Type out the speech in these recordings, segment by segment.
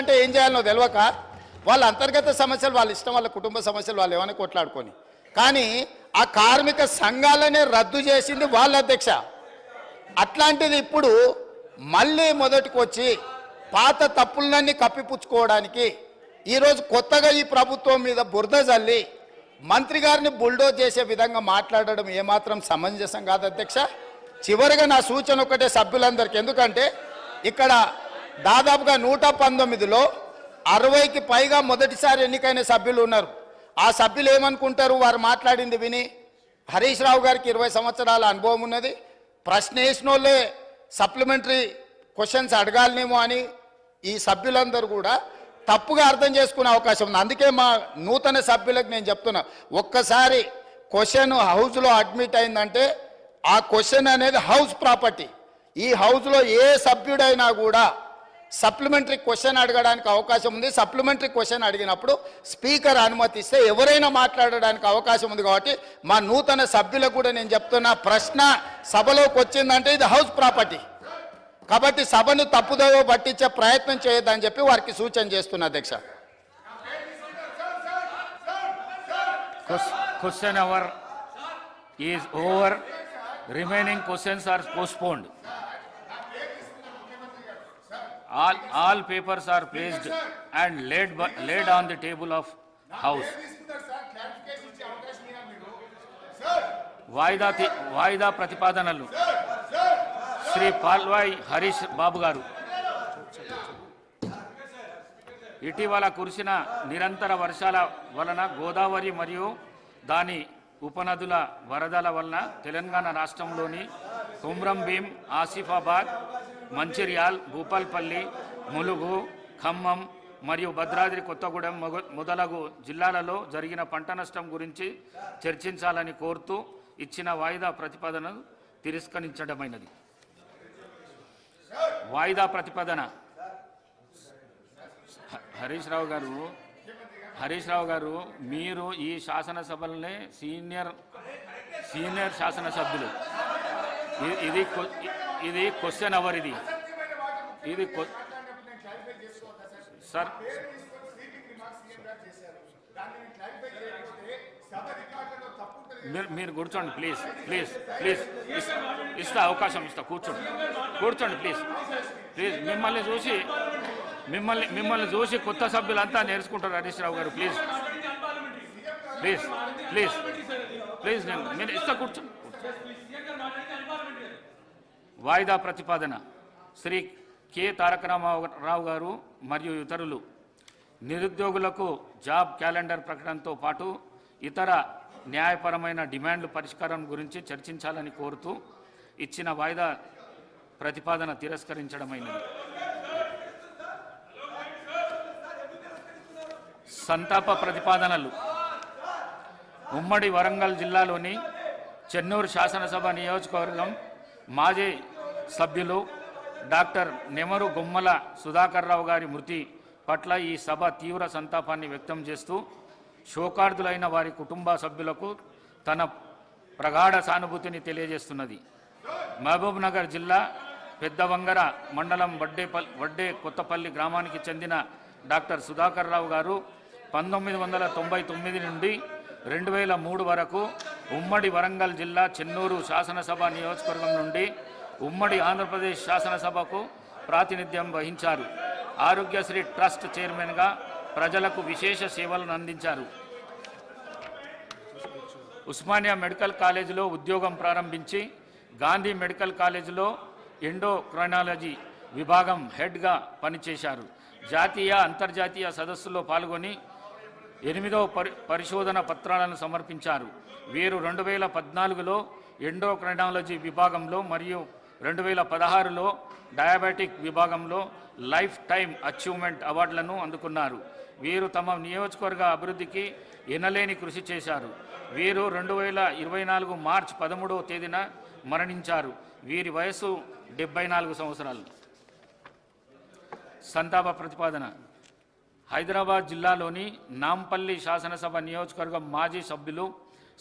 అంటే ఏం చేయాలనో తెలియక వాళ్ళ అంతర్గత సమస్యలు వాళ్ళ ఇష్టం వాళ్ళ కుటుంబ సమస్యలు వాళ్ళు ఏమైనా కొట్లాడుకొని. కానీ ఆ కార్మిక సంఘాలనే రద్దు చేసింది వాళ్ళ అధ్యక్ష. అట్లాంటిది ఇప్పుడు మళ్ళీ మొదటికి వచ్చి పాత తప్పులన్నీ కప్పిపుచ్చుకోవడానికి ఈరోజు కొత్తగా ఈ ప్రభుత్వం మీద బురద జల్లి మంత్రి గారిని బుల్డోజ్ చేసే విధంగా మాట్లాడడం ఏమాత్రం సమంజసం కాదు అధ్యక్ష. చివరిగా నా సూచన ఒకటే సభ్యులందరికీ. ఎందుకంటే ఇక్కడ దాదాపుగా నూట పంతొమ్మిదిలో అరవైకి పైగా మొదటిసారి ఎన్నికైన సభ్యులు ఉన్నారు. ఆ సభ్యులు ఏమనుకుంటారు? వారు మాట్లాడింది విని హరీష్ రావు గారికి ఇరవై సంవత్సరాల అనుభవం ఉన్నది. ప్రశ్న వేసిన వాళ్ళే సప్లిమెంటరీ క్వశ్చన్స్ అడగాలనేమో అని ఈ సభ్యులందరూ కూడా తప్పుగా అర్థం చేసుకునే అవకాశం ఉంది. అందుకే మా నూతన సభ్యులకు నేను చెప్తున్నా ఒక్కసారి క్వశ్చన్ హౌస్లో అడ్మిట్ అయిందంటే ఆ క్వశ్చన్ అనేది హౌస్ ప్రాపర్టీ. ఈ హౌస్లో ఏ సభ్యుడైనా కూడా సప్లిమెంటరీ క్వశ్చన్ అడగడానికి అవకాశం ఉంది. సప్లిమెంటరీ క్వశ్చన్ అడిగినప్పుడు స్పీకర్ అనుమతిస్తే ఎవరైనా మాట్లాడడానికి అవకాశం ఉంది కాబట్టి మా నూతన సభ్యులకు కూడా నేను చెప్తున్నా ప్రశ్న సభలోకి వచ్చిందంటే ఇది హౌస్ ప్రాపర్టీ. కాబట్టి సభను తప్పుదోవ పట్టించే ప్రయత్నం చేయొద్దని చెప్పి వారికి సూచన చేస్తున్నా అధ్యక్ష. Question hour is over remaining questions are postponed All, all papers are placed and laid, bu- laid on the table of house. వాయిదా వాయిదా ప్రతిపాదనలు. శ్రీ పాల్వాయ్ హరీష్ బాబు గారు. ఇటీవల కురిసిన నిరంతర వర్షాల వలన గోదావరి మరియు దాని ఉపనదుల వరదల వలన తెలంగాణ రాష్ట్రంలోని కుమ్రం భీం ఆసిఫాబాద్ మంచిర్యాల్ భూపాల్పల్లి ములుగు ఖమ్మం మరియు భద్రాద్రి కొత్తగూడెం మొగ- మొదలగు జిల్లాలలో జరిగిన పంట నష్టం గురించి చర్చించాలని కోరుతూ ఇచ్చిన వాయిదా ప్రతిపాదనను తిరస్కరించడమైనది. వాయిదా ప్రతిపాదన. హరీష్ రావు గారు హరీష్ రావు గారు మీరు ఈ శాసనసభలనే సీనియర్ సీనియర్ శాసనసభ్యులు. ఇది క్వ- ఇది క్వశ్చన్ అవర్ ఇది. ఇది సార్ మీరు మీరు కూర్చోండి ప్లీజ్ ప్లీజ్ ప్లీజ్ ఇస్తా అవకాశం ఇస్తా కూర్చోండి. కూర్చోండి ప్లీజ్ ప్లీజ్ మిమ్మల్ని చూసి మిమ్మల్ని మిమ్మల్ని చూసి కొత్త సభ్యులంతా నేర్చుకుంటారు హరీష్ రావు గారు ప్లీజ్ ప్లీజ్ ప్లీజ్ ప్లీజ్ నేను మీరు ఇస్తా కూర్చో. వాయిదా ప్రతిపాదన శ్రీ కె తారక రామారావు గారు మరియు ఇతరులు. నిరుద్యోగులకు జాబ్ క్యాలెండర్ ప్రకటనతో పాటు ఇతర న్యాయపరమైన డిమాండ్లు పరిష్కారం గురించి చర్చించాలని కోరుతూ ఇచ్చిన వాయిదా ప్రతిపాదన తిరస్కరించడమైనది. సంతాప ప్రతిపాదనలు. ఉమ్మడి వరంగల్ జిల్లాలోని చెన్నూరు శాసనసభ నియోజకవర్గం మాజీ సభ్యులు డాక్టర్ నెమరు గుమ్మల సుధాకర్రావు గారి మృతి పట్ల ఈ సభ తీవ్ర సంతాపాన్ని వ్యక్తం చేస్తూ శోకార్థులైన వారి కుటుంబ సభ్యులకు తన ప్రగాఢ సానుభూతిని తెలియజేస్తున్నది. మహబూబ్ నగర్ జిల్లా పెద్దవంగర మండలం వడ్డేపల్ వడ్డే కొత్తపల్లి గ్రామానికి చెందిన డాక్టర్ సుధాకర్ రావు గారు పంతొమ్మిది వందల తొంభై తొమ్మిది నుండి రెండు వేల మూడు వరకు ఉమ్మడి వరంగల్ జిల్లా చెన్నూరు శాసనసభ నియోజకవర్గం నుండి ఉమ్మడి ఆంధ్రప్రదేశ్ శాసనసభకు ప్రాతినిధ్యం వహించారు. ఆరోగ్యశ్రీ ట్రస్ట్ చైర్మన్గా ప్రజలకు విశేష సేవలను అందించారు. ఉస్మానియా మెడికల్ కాలేజీలో ఉద్యోగం ప్రారంభించి గాంధీ మెడికల్ కాలేజీలో ఎండోక్రైనాలజీ విభాగం హెడ్గా పనిచేశారు. జాతీయ అంతర్జాతీయ సదస్సులో పాల్గొని ఎనిమిదవ పరి పరిశోధన పత్రాలను సమర్పించారు. వీరు రెండు వేల పద్నాలుగులో ఎండోక్రైనాలజీ విభాగంలో మరియు రెండు వేల పదహారులో డయాబెటిక్ విభాగంలో లైఫ్ టైం అచీవ్మెంట్ అవార్డులను అందుకున్నారు. వీరు తమ నియోజకవర్గ అభివృద్ధికి ఎనలేని కృషి చేశారు. వీరు రెండు వేల ఇరవై నాలుగు మార్చ్ పదమూడవ తేదీన మరణించారు. వీరి వయసు డెబ్బై నాలుగు సంవత్సరాలు. సంతాప ప్రతిపాదన. హైదరాబాద్ జిల్లాలోని నాంపల్లి శాసనసభ నియోజకవర్గం మాజీ సభ్యులు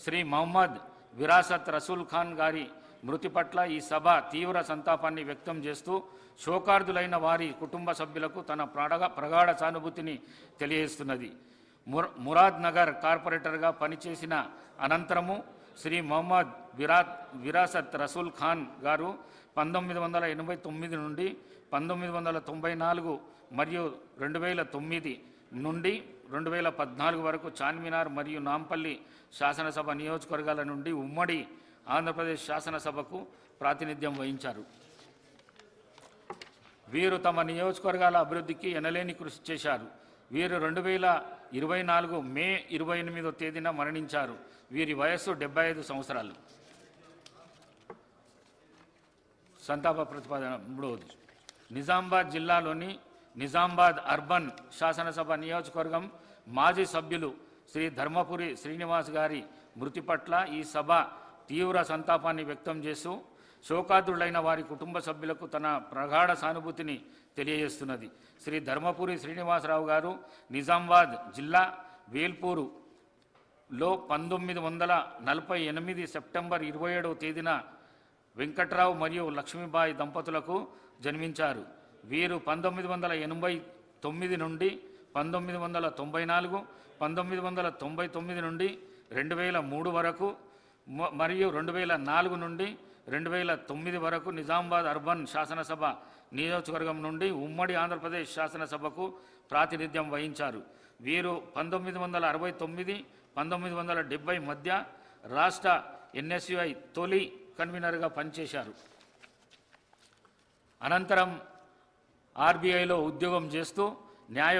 శ్రీ మహమ్మద్ విరాసత్ రసూల్ ఖాన్ గారి మృతి పట్ల ఈ సభ తీవ్ర సంతాపాన్ని వ్యక్తం చేస్తూ శోకార్థులైన వారి కుటుంబ సభ్యులకు తన ప్రడగ ప్రగాఢ సానుభూతిని తెలియజేస్తున్నది. ముర్ మురాద్ నగర్ కార్పొరేటర్గా పనిచేసిన అనంతరము శ్రీ మొహమ్మద్ విరాత్ విరాసత్ రసూల్ ఖాన్ గారు పంతొమ్మిది వందల ఎనభై తొమ్మిది నుండి పంతొమ్మిది వందల తొంభై నాలుగు మరియు రెండు వేల తొమ్మిది నుండి రెండు వేల పద్నాలుగు వరకు చార్మినార్ మరియు నాంపల్లి శాసనసభ నియోజకవర్గాల నుండి ఉమ్మడి ఆంధ్రప్రదేశ్ శాసనసభకు ప్రాతినిధ్యం వహించారు. వీరు తమ నియోజకవర్గాల అభివృద్ధికి ఎనలేని కృషి చేశారు. వీరు రెండు వేల ఇరవై నాలుగు మే ఇరవై ఎనిమిదో తేదీన మరణించారు. వీరి వయస్సు డెబ్బై ఐదు సంవత్సరాలు. సంతాప ప్రతిపాదన మూడవది నిజామాబాద్ జిల్లాలోని నిజామాబాద్ అర్బన్ శాసనసభ నియోజకవర్గం మాజీ సభ్యులు శ్రీ ధర్మపురి శ్రీనివాస్ గారి మృతి పట్ల ఈ సభ తీవ్ర సంతాపాన్ని వ్యక్తం చేస్తూ శోకాదులైన వారి కుటుంబ సభ్యులకు తన ప్రగాఢ సానుభూతిని తెలియజేస్తున్నది. శ్రీ ధర్మపురి శ్రీనివాసరావు గారు నిజామాబాద్ జిల్లా వేల్పూరు లో పంతొమ్మిది వందల నలభై ఎనిమిది సెప్టెంబర్ ఇరవై ఏడవ తేదీన వెంకట్రావు మరియు లక్ష్మీబాయి దంపతులకు జన్మించారు. వీరు పంతొమ్మిది వందల ఎనభై తొమ్మిది నుండి పంతొమ్మిది వందల తొంభై నాలుగు పంతొమ్మిది వందల తొంభై తొమ్మిది నుండి రెండు వేల మూడు వరకు మరియు రెండు వేల నాలుగు నుండి రెండు వేల తొమ్మిది వరకు నిజామాబాద్ అర్బన్ శాసనసభ నియోజకవర్గం నుండి ఉమ్మడి ఆంధ్రప్రదేశ్ శాసనసభకు ప్రాతినిధ్యం వహించారు. వీరు పంతొమ్మిది వందల అరవై తొమ్మిది పంతొమ్మిది వందల డెబ్బై మధ్య రాష్ట్ర ఎన్ఎస్యుఐ తొలి కన్వీనర్గా పనిచేశారు. అనంతరం ఆర్బీఐలో ఉద్యోగం చేస్తూ న్యాయ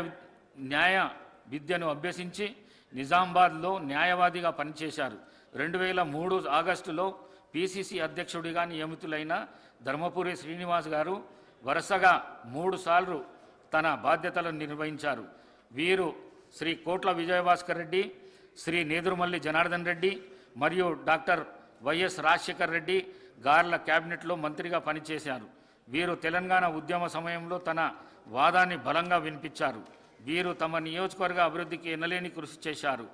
న్యాయ విద్యను అభ్యసించి నిజామాబాద్లో న్యాయవాదిగా పనిచేశారు. రెండు వేల మూడు ఆగస్టులో పిసిసి అధ్యక్షుడిగా నియమితులైన ధర్మపురి శ్రీనివాస్ గారు వరుసగా మూడుసార్లు తన బాధ్యతలను నిర్వహించారు. వీరు శ్రీ కోట్ల విజయభాస్కర్ రెడ్డి శ్రీ నేదురుమల్లి జనార్దన్ రెడ్డి మరియు డాక్టర్ వైఎస్ రాజశేఖర్ రెడ్డి గార్ల క్యాబినెట్లో మంత్రిగా పనిచేశారు. వీరు తెలంగాణ ఉద్యమ సమయంలో తన వాదాన్ని బలంగా వినిపించారు. వీరు తమ నియోజకవర్గ అభివృద్ధికి ఎనలేని కృషి చేశారు.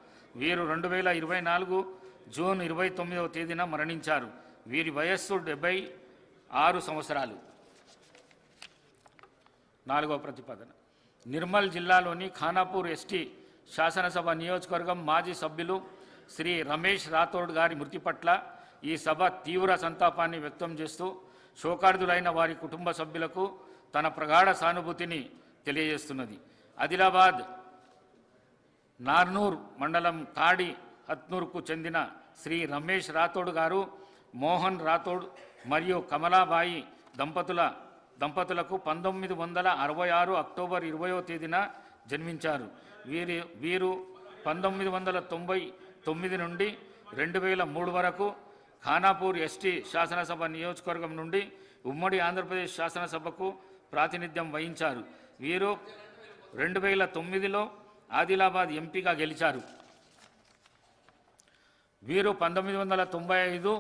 వీరు రెండు వేల ఇరవై నాలుగు జూన్ ఇరవై తొమ్మిదవ తేదీన మరణించారు. వీరి వయస్సు డెబ్బై ఆరు సంవత్సరాలు. నాలుగవ ప్రతిపాదన. నిర్మల్ జిల్లాలోని ఖానాపూర్ ఎస్టీ శాసనసభ నియోజకవర్గం మాజీ సభ్యులు శ్రీ రమేష్ రాథోడ్ గారి మృతి పట్ల ఈ సభ తీవ్ర సంతాపాన్ని వ్యక్తం చేస్తూ శోకార్థులైన వారి కుటుంబ సభ్యులకు తన ప్రగాఢ సానుభూతిని తెలియజేస్తున్నది. ఆదిలాబాద్ నార్నూర్ మండలం కాడి హత్నూర్కు చెందిన శ్రీ రమేష్ రాథోడ్ గారు మోహన్ రాథోడ్ మరియు కమలాబాయి దంపతుల దంపతులకు పంతొమ్మిది వందల అరవై ఆరు అక్టోబర్ ఇరవయో తేదీన జన్మించారు. వీరి వీరు పంతొమ్మిది వందల తొంభై తొమ్మిది నుండి రెండు వేల మూడు వరకు ఖానాపూర్ ఎస్టీ శాసనసభ నియోజకవర్గం నుండి ఉమ్మడి ఆంధ్రప్రదేశ్ శాసనసభకు ప్రాతినిధ్యం వహించారు. వీరు రెండు వేల తొమ్మిదిలో ఆదిలాబాద్ ఎంపీగా గెలిచారు. వీరు పంతొమ్మిది వందల తొంభై ఐదు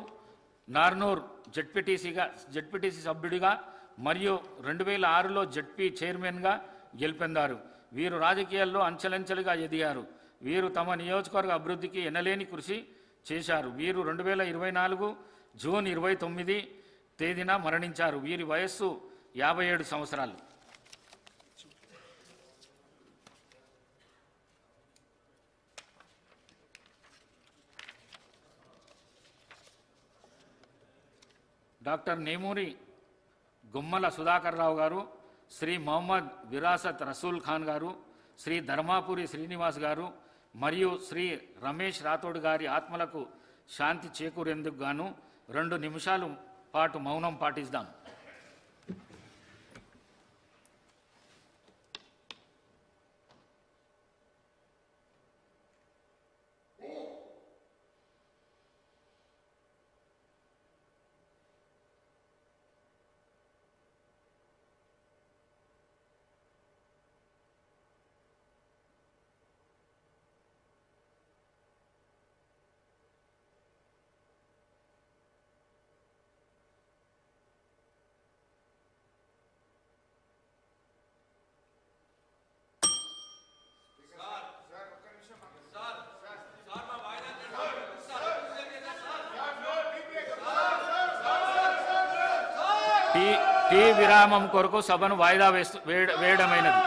నార్నూర్ జడ్పీటీసీగా జడ్పీటీసీ సభ్యుడిగా మరియు రెండు వేల ఆరులో జడ్పీ చైర్మన్గా గెలుపొందారు. వీరు రాజకీయాల్లో అంచెలంచెలుగా ఎదిగారు. వీరు తమ నియోజకవర్గ అభివృద్ధికి ఎనలేని కృషి చేశారు. వీరు రెండు వేల ఇరవై నాలుగు జూన్ ఇరవై తొమ్మిది తేదీన మరణించారు. వీరి వయస్సు యాభై ఏడు సంవత్సరాలు. డాక్టర్ నేమూరి గుమ్మల సుధాకర్ రావు గారు శ్రీ మొహమ్మద్ విరాసత్ రసూల్ ఖాన్ గారు శ్రీ ధర్మాపురి శ్రీనివాస్ గారు మరియు శ్రీ రమేష్ రాథోడ్ గారి ఆత్మలకు శాంతి చేకూరేందుకు గాను రెండు నిమిషాలు పాటు మౌనం పాటిస్తాం టీ టీ విరామం కొరకు సభను వాయిదా వేస్తూ వేయడమైనది.